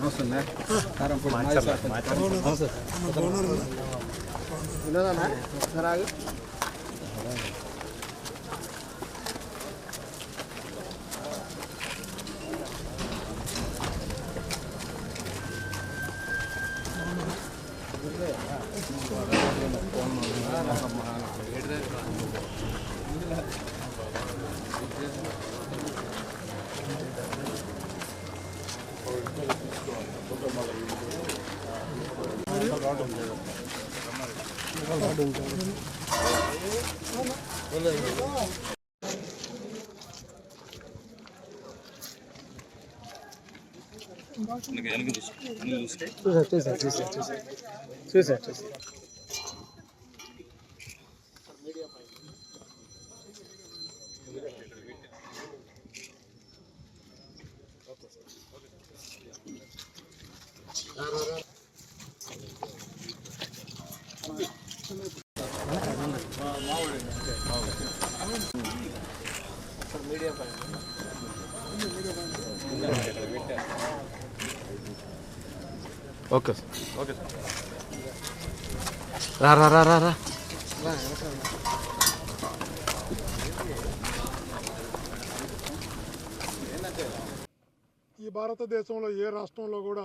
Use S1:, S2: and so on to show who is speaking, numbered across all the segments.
S1: Nossa, né? చూసా చూసా చూసా చూసా. చూసారు
S2: ఓకే సార్. ఓకే రా రా రా రా రా.
S3: ఈ భారతదేశంలో ఏ రాష్ట్రంలో కూడా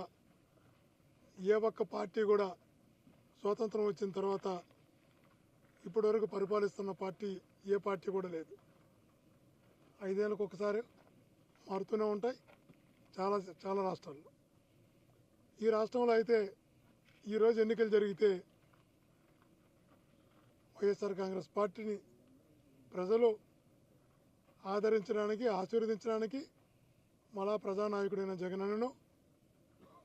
S3: ఏ ఒక్క పార్టీ కూడా స్వాతంత్రం వచ్చిన తర్వాత ఇప్పటివరకు పరిపాలిస్తున్న పార్టీ ఏ పార్టీ కూడా లేదు. ఐదేళ్ళకు ఒకసారి మారుతూనే ఉంటాయి. చాలా చాలా రాష్ట్రాల్లో. ఈ రాష్ట్రంలో అయితే ఈరోజు ఎన్నికలు జరిగితే వైఎస్ఆర్ కాంగ్రెస్ పార్టీని ప్రజలు ఆదరించడానికి ఆశీర్వదించడానికి మళ్ళా ప్రజానాయకుడైన జగనన్నను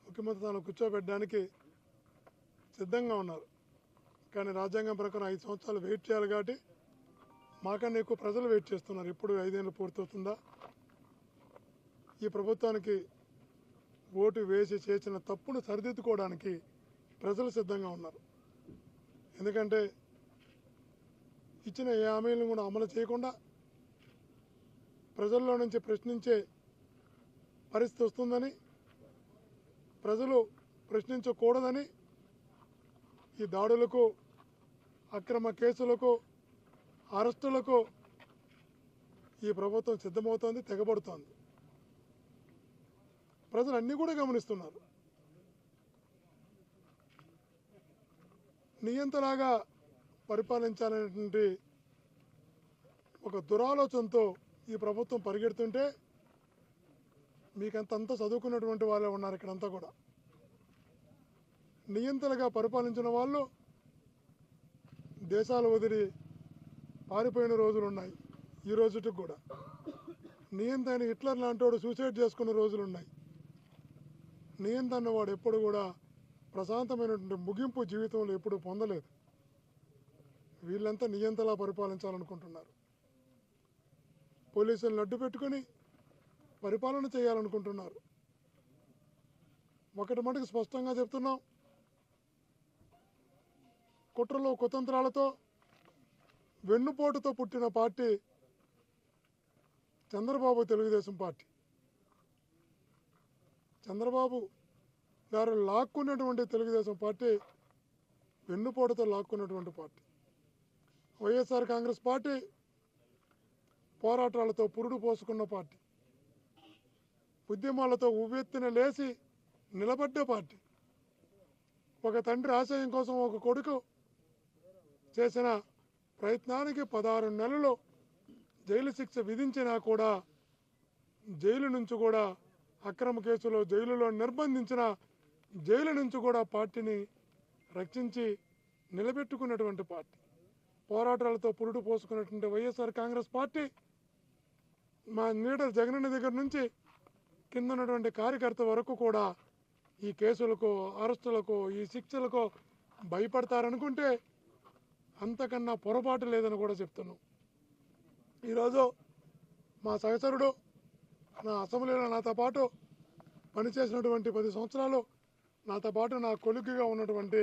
S3: ముఖ్యమంత్రి తాను కూర్చోబెట్టడానికి సిద్ధంగా ఉన్నారు. కానీ రాజ్యాంగం ప్రకారం ఐదు సంవత్సరాలు వెయిట్ చేయాలి కాబట్టి మాకన్నా ఎక్కువ ప్రజలు వెయిట్ చేస్తున్నారు. ఎప్పుడు ఐదేళ్ళు పూర్తవుతుందా? ఈ ప్రభుత్వానికి ఓటు వేసి చేసిన తప్పును సరిదిద్దుకోవడానికి ప్రజలు సిద్ధంగా ఉన్నారు. ఎందుకంటే ఇచ్చిన ఏ హామీలను కూడా అమలు చేయకుండా ప్రజల్లో నుంచి ప్రశ్నించే పరిస్థితి వస్తుందని ప్రజలు ప్రశ్నించకూడదని ఈ దాడులకు అక్రమ కేసులకు అరెస్టులకు ఈ ప్రభుత్వం సిద్ధమవుతోంది తెగబడుతోంది. ప్రజలు అన్నీ కూడా గమనిస్తున్నారు. నియంతలాగా పరిపాలించాలనేటువంటి ఒక దురాలోచనతో ఈ ప్రభుత్వం పరిగెడుతుంటే మీకంత అంతా చదువుకున్నటువంటి వాళ్ళే ఉన్నారు ఇక్కడంతా కూడా. నియంతలుగా పరిపాలించిన వాళ్ళు దేశాలు వదిలి పారిపోయిన రోజులు ఉన్నాయి. ఈ రోజుకి కూడా. నియంత్రణ హిట్లర్ లాంటి సూసైడ్ చేసుకున్న రోజులు ఉన్నాయి. నియంత అన్నవాడు ఎప్పుడు కూడా ప్రశాంతమైనటువంటి ముగింపు జీవితంలో ఎప్పుడు పొందలేదు. వీళ్ళంతా నియంతలా పరిపాలించాలనుకుంటున్నారు. పోలీసులను అడ్డు పెట్టుకొని పరిపాలన చేయాలనుకుంటున్నారు. ఒకటి మటుకు స్పష్టంగా చెప్తున్నాం. కుట్రలో కుతంత్రాలతో వెన్నుపోటుతో పుట్టిన పార్టీ చంద్రబాబు తెలుగుదేశం పార్టీ. చంద్రబాబు గారు లాక్కున్నటువంటి తెలుగుదేశం పార్టీ వెన్నుపోటుతో లాక్కున్నటువంటి పార్టీ. వైఎస్ఆర్ కాంగ్రెస్ పార్టీ పోరాటాలతో పురుడు పోసుకున్న పార్టీ. ఉద్యమాలతో ఉవ్వెత్తిన లేచి నిలబడ్డ పార్టీ. ఒక తండ్రి ఆశయం కోసం ఒక కొడుకు చేసిన ప్రయత్నానికి పదహారు నెలలు జైలు శిక్ష విధించినా కూడా జైలు నుంచి కూడా అక్రమ కేసులో జైలులో నిర్బంధించిన జైలు నుంచి కూడా పార్టీని రక్షించి నిలబెట్టుకున్నటువంటి పార్టీ. పోరాటాలతో పురుడు పోసుకున్నటువంటి వైఎస్ఆర్ కాంగ్రెస్ పార్టీ మా లీడర్ జగనన్న దగ్గర నుంచి కింద ఉన్నటువంటి కార్యకర్త వరకు కూడా ఈ కేసులకు అరెస్టులకు ఈ శిక్షలకు భయపడతారనుకుంటే అంతకన్నా పొరపాటు లేదని కూడా చెప్తున్నాం. ఈరోజు మా సహచరుడు నా అసెంబ్లీలో నాతో పాటు పనిచేసినటువంటి పది సంవత్సరాలు నాతో పాటు నా కొలుగ్గా ఉన్నటువంటి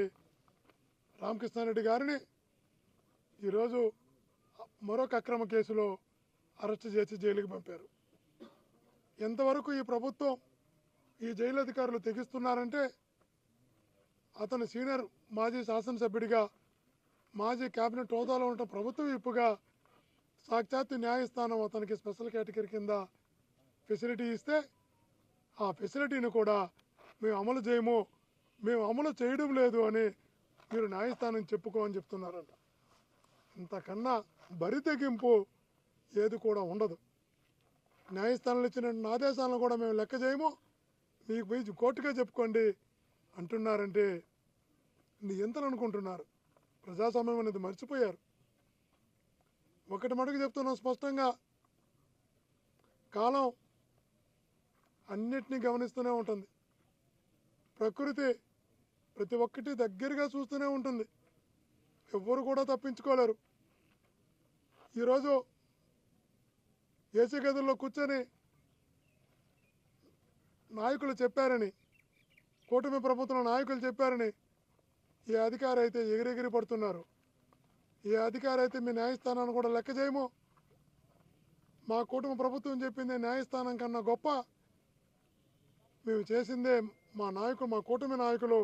S3: రామకృష్ణారెడ్డి గారిని ఈరోజు మరొక అక్రమ కేసులో అరెస్ట్ చేసి జైలుకి పంపారు. ఎంతవరకు ఈ ప్రభుత్వం ఈ జైలు అధికారులు తెగిస్తున్నారంటే అతను సీనియర్ మాజీ శాసనసభ్యుడిగా మాజీ కేబినెట్ హోదాలో ఉన్న ప్రభుత్వం విప్పుగా సాక్షాత్తు న్యాయస్థానం అతనికి స్పెషల్ కేటగిరీ కింద ఫెసిలిటీ ఇస్తే ఆ ఫెసిలిటీని కూడా మేము అమలు చేయము. మేము అమలు చేయడం లేదు అని మీరు న్యాయస్థానం చెప్పుకోమని చెప్తున్నారంట. ఇంతకన్నా బరి తెగింపు ఏది కూడా ఉండదు. న్యాయస్థానంలో ఇచ్చిన ఆదేశాలను కూడా మేము లెక్క చేయము. మీకు పోయి కోర్టుగా చెప్పుకోండి అంటున్నారంటే నీ ఎంతలు అనుకుంటున్నారు? ప్రజాస్వామ్యం అనేది మర్చిపోయారు. ఒకటి మటుకు చెప్తున్నాం స్పష్టంగా. కాలం అన్నిటినీ గమనిస్తూనే ఉంటుంది. ప్రకృతి ప్రతి ఒక్కటి దగ్గరగా చూస్తూనే ఉంటుంది. ఎవ్వరు కూడా తప్పించుకోలేరు. ఈరోజు ఏసీ గదుల్లో కూర్చొని నాయకులు చెప్పారని కూటమి ప్రభుత్వం నాయకులు చెప్పారని ఈ అధికారి అయితే ఎగిరెగిరి పడుతున్నారు. ఈ అధికారి అయితే మీ న్యాయస్థానాన్ని కూడా లెక్క చేయము. మా కుటుంబ ప్రభుత్వం చెప్పింది న్యాయస్థానం కన్నా గొప్ప మేము చేసిందే మా నాయకులు మా కూటమి నాయకులు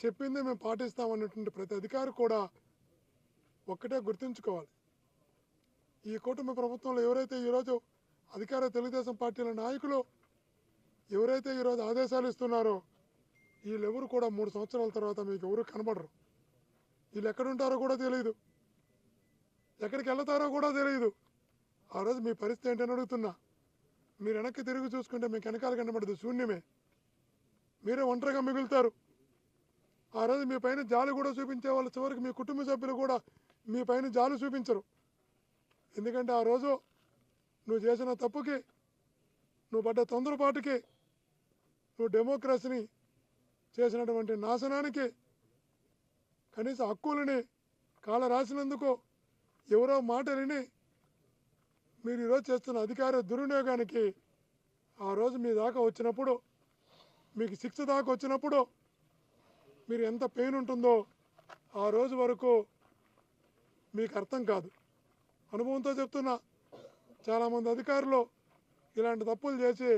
S3: చెప్పిందే మేము పాటిస్తామన్నటువంటి ప్రతి అధికారి కూడా ఒక్కటే గుర్తుంచుకోవాలి. ఈ కూటమి ప్రభుత్వంలో ఎవరైతే ఈరోజు అధికార తెలుగుదేశం పార్టీల నాయకులు ఎవరైతే ఈరోజు ఆదేశాలు ఇస్తున్నారో వీళ్ళెవరు కూడా మూడు సంవత్సరాల తర్వాత మీకు ఎవరు కనబడరు. వీళ్ళు ఎక్కడుంటారో కూడా తెలియదు ఎక్కడికి వెళ్తారో కూడా తెలియదు ఆ రోజు మీ పరిస్థితి ఏంటని అడుగుతున్నా. మీరు వెనక్కి తిరిగి చూసుకుంటే మీకు వెనకాల కనబడదు శూన్యమే. మీరే ఒంటరిగా మిగులుతారు. ఆ రోజు మీ పైన జాలి కూడా చూపించే వాళ్ళు చివరికి మీ కుటుంబ సభ్యులు కూడా మీ పైన జాలి చూపించరు. ఎందుకంటే ఆ రోజు నువ్వు చేసిన తప్పుకి నువ్వు పడ్డ తొందరపాటుకి నువ్వు డెమోక్రసీని చేసినటువంటి నాశనానికి కనీస హక్కులని కాల రాసినందుకు ఎవరో మాట విని మీరు ఈరోజు చేస్తున్న అధికార దుర్వినియోగానికి ఆ రోజు మీ దాకా వచ్చినప్పుడు మీకు శిక్ష దాకా వచ్చినప్పుడు మీరు ఎంత పెయిన్ ఉంటుందో ఆ రోజు వరకు మీకు అర్థం కాదు. అనుభవంతో చెప్తున్నా చాలామంది అధికారులు ఇలాంటి తప్పులు చేసి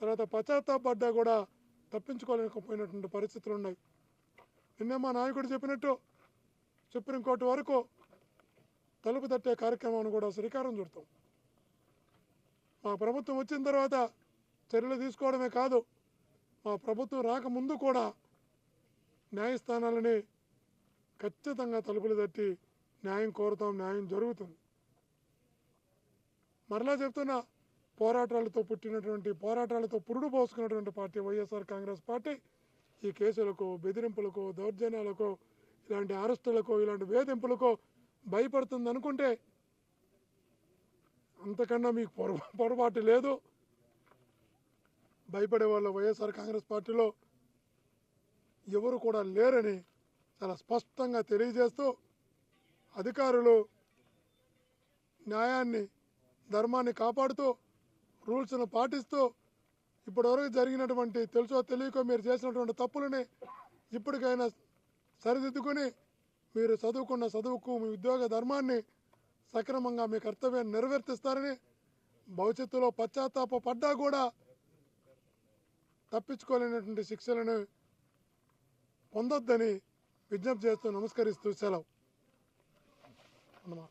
S3: తర్వాత పశ్చాత్తాపడ్డా కూడా తప్పించుకోలేకపోయినటువంటి పరిస్థితులు ఉన్నాయి. నిన్నే మా నాయకుడు చెప్పినట్టు సుప్రీంకోర్టు వరకు తలుపు తట్టే కార్యక్రమాన్ని కూడా శ్రీకారం చుడతాం. మా ప్రభుత్వం వచ్చిన తర్వాత చర్యలు తీసుకోవడమే కాదు మా ప్రభుత్వం రాకముందు కూడా న్యాయస్థానాలని ఖచ్చితంగా తలుపులు తట్టి న్యాయం కోరుతాం న్యాయం జరుగుతుంది. మరలా చెప్తున్నా పోరాటాలతో పుట్టినటువంటి పోరాటాలతో పురుడు పోసుకున్నటువంటి పార్టీ వైఎస్ఆర్ కాంగ్రెస్ పార్టీ ఈ కేసులకు బెదిరింపులకు దౌర్జన్యాలకు ఇలాంటి అరెస్టులకు ఇలాంటి వేధింపులకు భయపడుతుంది అనుకుంటే అంతకన్నా మీకు పొర పొరపాటు లేదు. భయపడే వాళ్ళు వైఎస్ఆర్ కాంగ్రెస్ పార్టీలో ఎవరు కూడా లేరని చాలా స్పష్టంగా తెలియజేస్తూ అధికారులు న్యాయాన్ని ధర్మాన్ని కాపాడుతూ రూల్స్ను పాటిస్తూ ఇప్పటివరకు జరిగినటువంటి తెలుసో తెలియకో మీరు చేసినటువంటి తప్పులని ఇప్పటికైనా సరిదిద్దుకొని మీరు చదువుకున్న చదువుకు మీ ఉద్యోగ ధర్మాన్ని సక్రమంగా మీ కర్తవ్యాన్ని నెరవేర్తిస్తారని భవిష్యత్తులో పశ్చాత్తాప పడ్డా కూడా తప్పించుకోలేనటువంటి శిక్షలను పొందొద్దని విజ్ఞప్తి చేస్తూ నమస్కరిస్తూ సెలవు. అన్నమాట.